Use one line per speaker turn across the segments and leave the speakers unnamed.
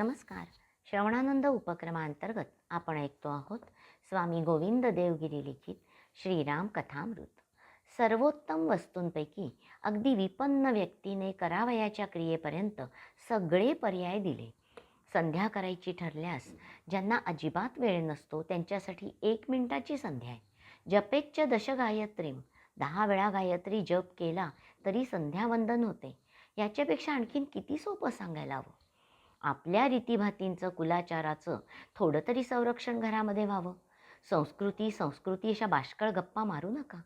नमस्कार. श्रवणानंद उपक्रमांतर्गत आपण ऐकतो आहोत स्वामी गोविंद देवगिरी लिखित श्रीराम कथामृत. सर्वोत्तम वस्तूंपैकी अगदी विपन्न व्यक्तीने करावयाच्या क्रियेपर्यंत सगळे पर्याय दिले. संध्या करायची ठरल्यास ज्यांना अजिबात वेळ नसतो त्यांच्यासाठी एक मिनिटाची संध्या आहे. जपेच्च दशगायत्रीम दहा वेळा गायत्री जप केला तरी संध्यावंदन होते. याच्यापेक्षा आणखीन किती सोपं सांगायला हवं? आपल्या रीतीभातींचं कुलाचाराचं थोडं तरी संरक्षण घरामध्ये व्हावं. संस्कृती संस्कृती अशा बाष्कळ गप्पा मारू नका.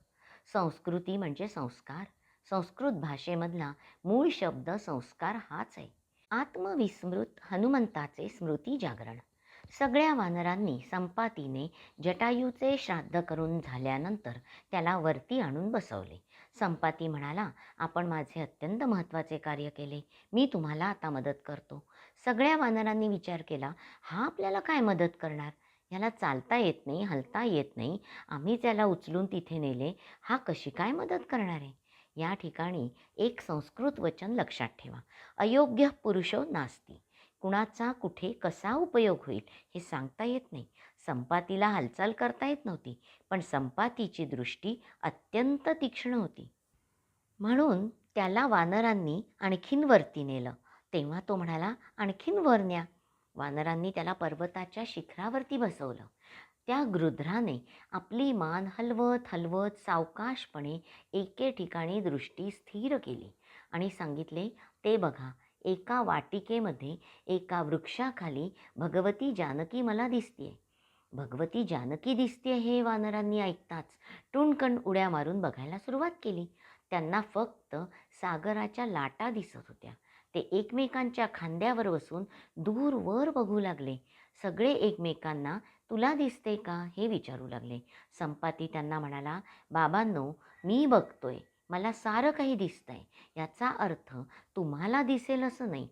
संस्कृती म्हणजे संस्कार. संस्कृत भाषेमधला मूळ शब्द संस्कार हाच आहे. आत्मविस्मृत हनुमंताचे स्मृती जागरण. सगळ्या वानरांनी संपातीने जटायूचे श्राद्ध करून झाल्यानंतर त्याला वरती आणून बसवले. संपाती म्हणाला आपण माझे अत्यंत महत्त्वाचे कार्य केले. मी तुम्हाला आता मदत करतो. सगळ्या वानरांनी विचार केला हा आपल्याला काय मदत करणार? याला चालता येत नाही हलता येत नाही. आम्ही त्याला उचलून तिथे नेले. हा कशी काय मदत करणार आहे? या ठिकाणी एक संस्कृत वचन लक्षात ठेवा. अयोग्य पुरुषो नास्ती. कुणाचा कुठे कसा उपयोग होईल हे सांगता येत नाही. संपातीला हालचाल करता येत नव्हती पण संपातीची दृष्टी अत्यंत तीक्ष्ण होती. म्हणून त्याला वानरांनी आणखीन वरती नेलं. तेव्हा तो म्हणाला आणखीन वर न्या. वानरांनी त्याला पर्वताच्या शिखरावरती बसवलं. त्या गृध्राने आपली मान हलवत हलवत सावकाशपणे एके ठिकाणी दृष्टी स्थिर केली आणि सांगितले ते बघा एका वाटिकेमध्ये एका वृक्षाखाली भगवती जानकी मला दिसतीये. भगवती जानकी दिसते हे वानरांनी ऐकताच टुणकण उड्या मारून बघायला सुरुवात केली. त्यांना फक्त सागराच्या लाटा दिसत होत्या. ते एकमेकांच्या खांद्यावर बसून दूरवर बघू लागले. सगळे एकमेकांना तुला दिसते का? हे विचारू लागले. संपाती त्यांना म्हणाला बाबांनो मी बघतोय. मला सारं काही दिसतंय. याचा अर्थ तुम्हाला दिसेल असं नाही.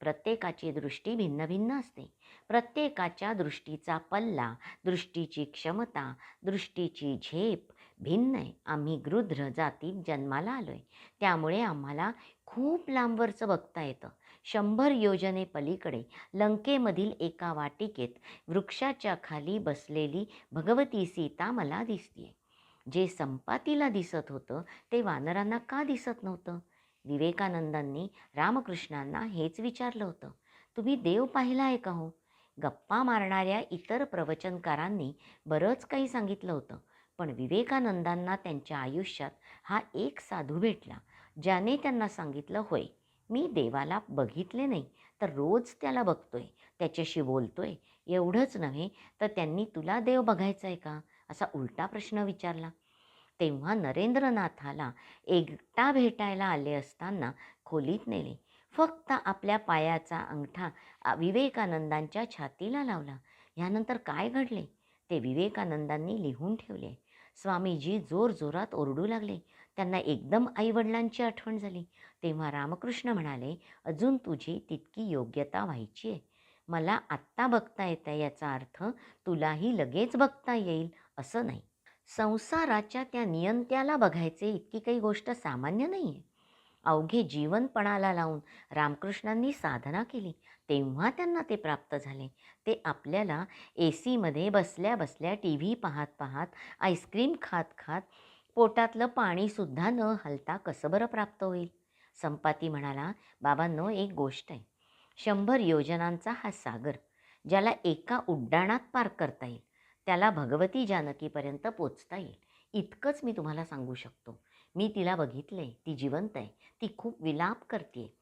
प्रत्येकाची दृष्टी भिन्न भिन्न असते. प्रत्येकाच्या दृष्टीचा पल्ला दृष्टीची क्षमता दृष्टीची झेप भिन्न आहे आम्ही गृध्र जातीत जन्माला आलो आहे त्यामुळे आम्हाला खूप लांबवरचं बघता येतं. शंभर योजने पलीकडे लंकेमधील एका वाटिकेत वृक्षाच्या खाली बसलेली भगवती सीता मला दिसतीये. जे संपातीला दिसत होतं ते वानरांना का दिसत नव्हतं? विवेकानंदांनी रामकृष्णांना हेच विचारलं होतं. तुम्ही देव पाहिला आहे का हो? गप्पा मारणाऱ्या इतर प्रवचनकारांनी बरंच काही सांगितलं होतं. पण विवेकानंदांना त्यांच्या आयुष्यात हा एक साधू भेटला ज्याने त्यांना सांगितलं होय मी देवाला बघितले नाही तर रोज त्याला बघतोय त्याच्याशी बोलतोय एवढंच नव्हे तर त्यांनी तुला देव बघायचा आहे का? असा उलटा प्रश्न विचारला. तेव्हा नरेंद्रनाथाला एकटा भेटायला आले असताना खोलीत नेले. फक्त आपल्या पायाचा अंगठा विवेकानंदांच्या छातीला लावला. यानंतर काय घडले? ते विवेकानंदांनी लिहून ठेवले. स्वामीजी जोरजोरात ओरडू लागले. त्यांना एकदम आईवडिलांची आठवण झाली. तेव्हा रामकृष्ण म्हणाले अजून तुझी तितकी योग्यता व्हायची आहे. मला आत्ता बघता येतं याचा अर्थ तुलाही लगेच बघता येईल असं नाही. संसाराच्या त्या नियंत्याला बघायचे इतकी काही गोष्ट सामान्य नाही आहे अवघे जीवनपणाला लावून रामकृष्णांनी साधना केली. तेव्हा त्यांना ते प्राप्त झाले. ते आपल्याला ए सीमध्ये बसल्या बसल्या टी व्ही पाहत पाहत आईस्क्रीम खात खात पोटातलं पाणीसुद्धा न हलता कसं बरं प्राप्त होईल? संपाती म्हणाला बाबांनो एक गोष्ट आहे. शंभर योजनांचा हा सागर ज्याला एका उड्डाणात पार करता येईल त्याला भगवती जानकीपर्यंत पोचता येईल. इतकंच मी तुम्हाला सांगू शकतो. मी तिला बघितले ती जिवंत आहे ती खूप विलाप करते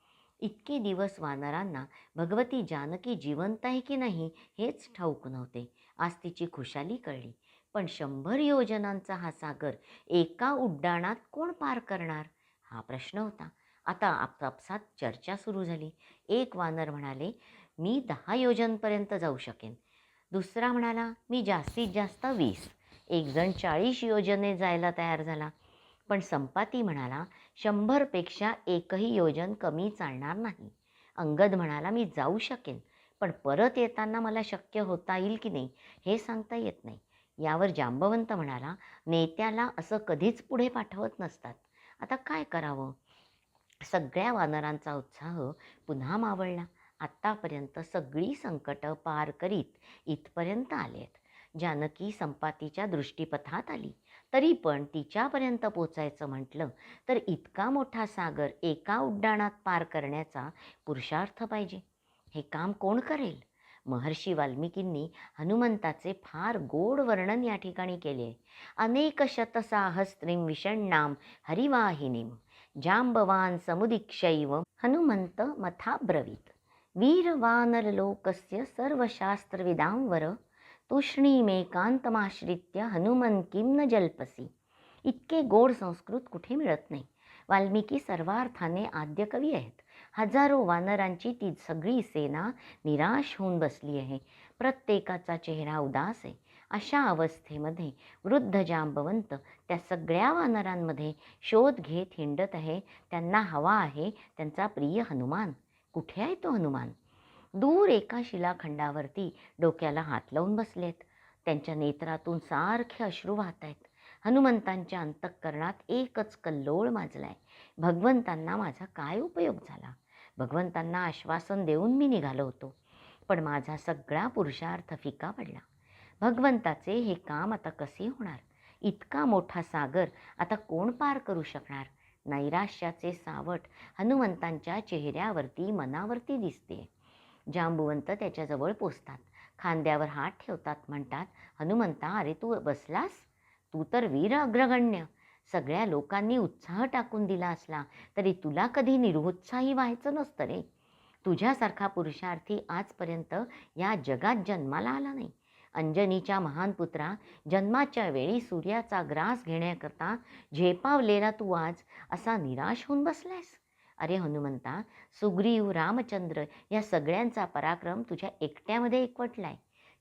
इतके दिवस वानरांना भगवती जानकी जिवंत आहे की नाही हेच ठाऊक नव्हते. आज तिची खुशाली कळली. पण शंभर योजनांचा हा सागर एका उड्डाणात कोण पार करणार? हा प्रश्न होता. आता आपापसात चर्चा सुरू झाली. एक वानर म्हणाले मी दहा योजनपर्यंत जाऊ शकेन. दुसरा म्हणाला मी जास्तीत जास्त वीस. एक जण चाळीस योजने जायला तयार झाला. पण संपाती म्हणाला शंभरपेक्षा एकही योजन कमी चालणार नाही. अंगद म्हणाला मी जाऊ शकेन पण परत येताना मला शक्य होता येईल की नाही हे सांगता येत नाही. यावर जांबवंत म्हणाला नेत्याला असं कधीच पुढे पाठवत नसतात. आता काय करावं? सगळ्या वानरांचा उत्साह पुन्हा मावळला. आत्तापर्यंत सगळी संकटं पार करीत इथपर्यंत आलेत. जानकी संपातीच्या दृष्टीपथात आली. तरी पण तिच्यापर्यंत पोचायचं म्हटलं तर इतका मोठा सागर एका उड्डाणात पार करण्याचा पुरुषार्थ पाहिजे. हे काम कोण करेल? महर्षी वाल्मिकींनी हनुमंताचे फार गोड वर्णन या ठिकाणी केले. अनेक शतसाहस्त्रीं विषण्णाम हरिवाहिनीम जांबवान समुदीक्षैव हनुमंत मथाब्रवीत. वीरवानरलोकस्य सर्वशास्त्रविदांवर तूष्णीमेकांतमाश्रित्य हनुमन किम न जल्पसी? इतके गोड संस्कृत कुठे मिळत नाही? वाल्मिकी सर्वार्थाने आद्यकवी आहेत. हजारो वानरांची ती सगळी सेना निराश होऊन बसली आहे. प्रत्येकाचा चेहरा उदास आहे. अशा अवस्थेमध्ये वृद्ध जांबवंत त्या सगळ्या वानरांमध्ये शोध घेत हिंडत आहे. त्यांना हवा आहे. त्यांचा प्रिय हनुमान. कुठे आहे तो हनुमान? दूर एका शिलाखंडावरती डोक्याला हात लावून बसलेत. त्यांच्या नेत्रातून सारखे अश्रू वाहत आहेत. हनुमंतांच्या अंतःकरणात एकच कल्लोळ माजलाय. भगवंतांना माझा काय उपयोग झाला? भगवंतांना आश्वासन देऊन मी निघालो होतो. पण माझा सगळा पुरुषार्थ फिका पडला. भगवंताचे हे काम आता कसे होणार? इतका मोठा सागर आता कोण पार करू शकणार? नैराश्याचे सावट हनुमंतांच्या चेहऱ्यावरती मनावरती दिसते जांबुवंत त्याच्याजवळ पोचतात खांद्यावर हात ठेवतात म्हणतात हनुमंता अरे तू बसलास? तू तर वीर अग्रगण्य. सगळ्या लोकांनी उत्साह टाकून दिला असला तरी तुला कधी निरुत्साही व्हायचं नसतं रे. तुझ्यासारखा पुरुषार्थी आजपर्यंत या जगात जन्माला आला नाही. अंजनीच्या महान पुत्रा जन्माच्या वेळी सूर्याचा ग्रास घेण्याकरता झेपावलेला तू आज असा निराश होऊन बसलायस. अरे हनुमंता सुग्रीव रामचंद्र या सगळ्यांचा पराक्रम तुझ्या एकट्यामध्ये एकवटलाय.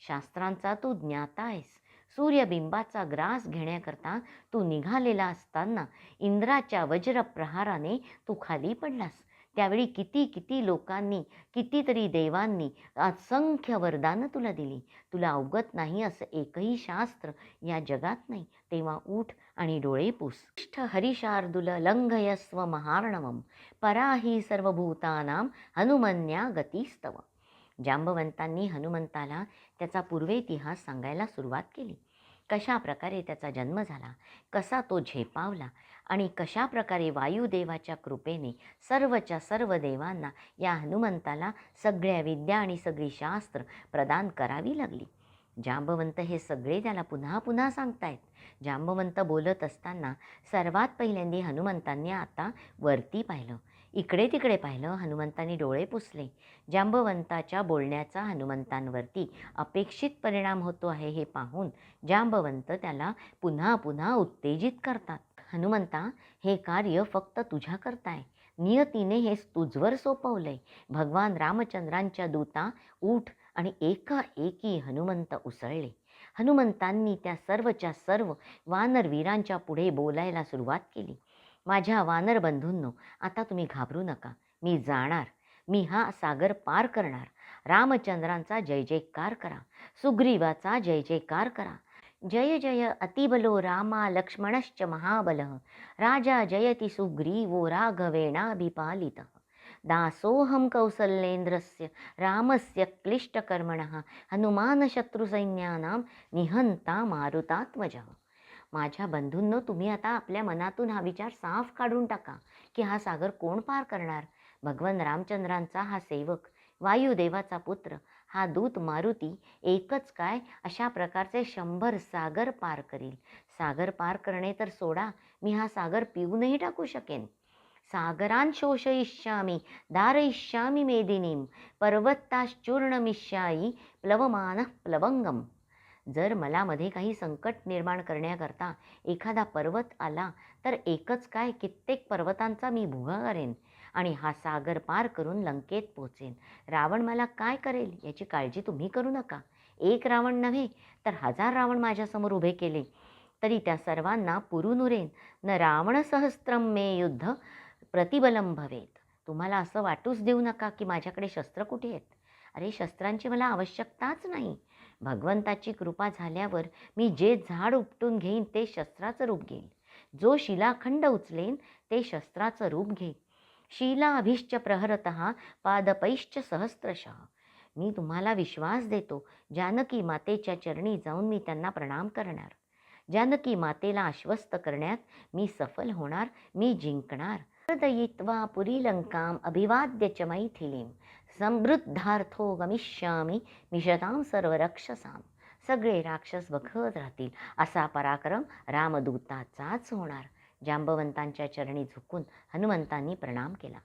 शास्त्रांचा तू ज्ञाता आहेस. सूर्यबिंबाचा ग्रास घेण्याकरता तू निघालेला असताना इंद्राच्या वज्रप्रहाराने तू खाली पडलास. त्यावेळी किती किती लोकांनी कितीतरी देवांनी असंख्य वरदानं तुला दिली. तुला अवगत नाही असं एकही शास्त्र या जगात नाही. तेव्हा उठ आणि डोळे पुष्ठ हरिशार्दुल लंघयस्व महार्णवम. पराही सर्वभूतानां हनुमन्या गतीस्तव. जांबवंतांनी हनुमंताला त्याचा पूर्वेतिहास सांगायला सुरुवात केली. कशा प्रकारे त्याचा जन्म झाला कसा तो झेपावला आणि कशा प्रकारे वायुदेवाच्या कृपेने सर्वच्या सर्व देवांना या हनुमंताला सगळ्या विद्या आणि सगळी शास्त्र प्रदान करावी लागली. जांबवंत हे सगळे त्याला पुन्हा पुन्हा सांगतायत. जांबवंत बोलत असताना सर्वात पहिल्यांदी हनुमंतांनी आता वरती पाहिलं. इकडे तिकडे पाहिलं हनुमंतांनी डोळे पुसले. जांबवंताच्या बोलण्याचा हनुमंतांवरती अपेक्षित परिणाम होतो आहे हे पाहून जांबवंत त्याला पुन्हा पुन्हा उत्तेजित करतात. हनुमंता हे कार्य फक्त तुझ्या करताय. नियतीने हे तुझवर सोपवलंय. भगवान रामचंद्रांच्या दूता उठ आणि एकाएकी हनुमंत उसळले. हनुमंतांनी त्या सर्वच्या सर्व वानरवीरांच्या पुढे बोलायला सुरुवात केली. माझ्या वानर बंधूंनो आता तुम्ही घाबरू नका. मी जाणार. मी हा सागर पार करणार. रामचंद्रांचा जय जयकार करा. सुग्रीवाचा जय जयकार करा. जय जय अतिबलो रामा लक्ष्मणश्च महाबल. राजा जयति सुग्रीवो राघवेणाभिपालित. दासोऽहं कौसल्येन्द्रस्य रामस्य क्लिष्टकर्मणः. हनुमानशत्रुसैन्यानां निहन्ता मारुतात्मजः. माझ्या बंधूंनो तुम्ही आता आपल्या मनातून हा विचार साफ काढून टाका की हा सागर कोण पार करणार? भगवान रामचंद्रांचा हा सेवक वायुदेवाचा पुत्र हा दूत मारुती एकच काय? अशा प्रकारचे शंभर सागर पार करील. सागर पार करणे तर सोडा मी हा सागर पिऊनही टाकू शकेन. सागरान शोषयिष्यामी दारयिष्यामी मेदिनीम पर्वताश्चूर्णमिष्यायी प्लवमान प्लवंगम. जर मला मध्ये काही संकट निर्माण करण्याकरता एखादा पर्वत आला तर एकच काय कित्येक पर्वतांचा मी भुगा करेन आणि हा सागर पार करून लंकेत पोचेन. रावण मला काय करेल याची काळजी तुम्ही करू नका. एक रावण नव्हे तर हजार रावण माझ्यासमोर उभे केले. तरी त्या सर्वांना पुरून उरेन. न रावण सहस्त्रम मे युद्ध प्रतिबलम भवेत तुम्हाला असं वाटूच देऊ नका की माझ्याकडे शस्त्र कुठे आहेत? अरे शस्त्रांची मला आवश्यकताच नाही. भगवंताची कृपा झाल्यावर मी जे झाड उपटून घेईन ते शस्त्राचं रूप घेईन. जो शिलाखंड उचलेन ते शस्त्राचं रूप घेईन. शिला अभिश्च प्रहरत पादपैश्च सहस्रशः मी तुम्हाला विश्वास देतो जानकी मातेच्या चरणी जाऊन मी त्यांना प्रणाम करणार. जानकी मातेला आश्वस्त करण्यात मी सफल होणार मी जिंकणार. हृदयित्वा पुरीलंकाम अभिवाद्य च मैथिलीम। समृद्धार्थो गमिष्यामी मिशतां सर्व रक्षसाम सगळे राक्षस बघत राहतील असा पराक्रम रामदूताचाच होणार। जांबवंतांच्या चरणी झुकून हनुमंतांनी प्रणाम केला।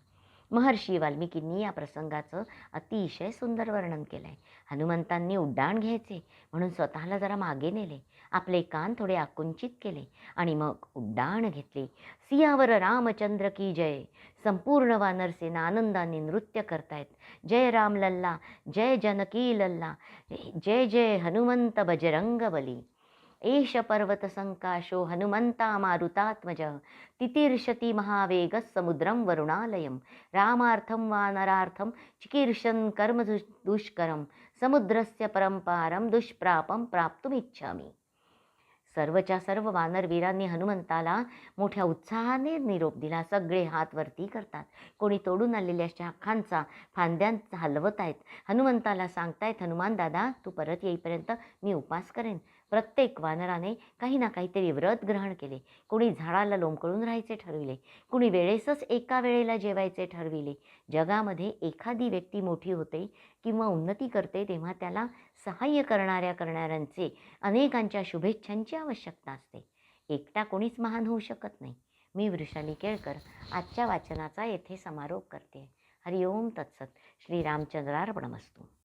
महर्षी वाल्मिकींनी या प्रसंगाचं अतिशय सुंदर वर्णन केलं आहे हनुमंतांनी उड्डाण घ्यायचे म्हणून स्वतःला जरा मागे नेले आपले कान थोडे आकुंचित केले आणि मग उड्डाण घेतले. सियावर रामचंद्र की जय. संपूर्ण वानरसेना आनंदाने नृत्य करतायत. जय राम लल्ला जय जनकी लल्ला जय जय हनुमंत बजरंग बली एष पर्वत संकाशो हनुमंता मारुतात्मज. तितीर्षति महावेगः समुद्रं वरुणालयं रामार्थं वानरार्थं चिकीर्षन् कर्म दुष् दुष्करं समुद्रस्य परंपारं दुष्प्रापं प्राप्तुमिच्छामि. सर्वच्या सर्व वानरवीरांनी हनुमंताला मोठ्या उत्साहाने निरोप दिला. सगळे हात वरती करतात. कोणी तोडून आलेल्या शाखांचा फांद्यांचा हलवत आहेत हनुमंताला सांगतायत हनुमान दादा तू परत येईपर्यंत मी उपास करेन. प्रत्येक वानराने काही ना काहीतरी व्रत ग्रहण केले. कोणी झाडाला लोंबकळून राहायचे ठरविले. कुणी वेळेसच एका वेळेला जेवायचे ठरविले. जगामध्ये एखादी व्यक्ती मोठी होते किंवा उन्नती करते तेव्हा त्याला सहाय्य करणाऱ्या करणाऱ्यांचे अनेकांच्या शुभेच्छांची आवश्यकता असते. एकटा कोणीच महान होऊ शकत नाही. मी वृषाली केळकर आजच्या वाचनाचा येथे समारोप करते. हरिओम तत्सत. श्री रामचंद्रार्पणमस्तू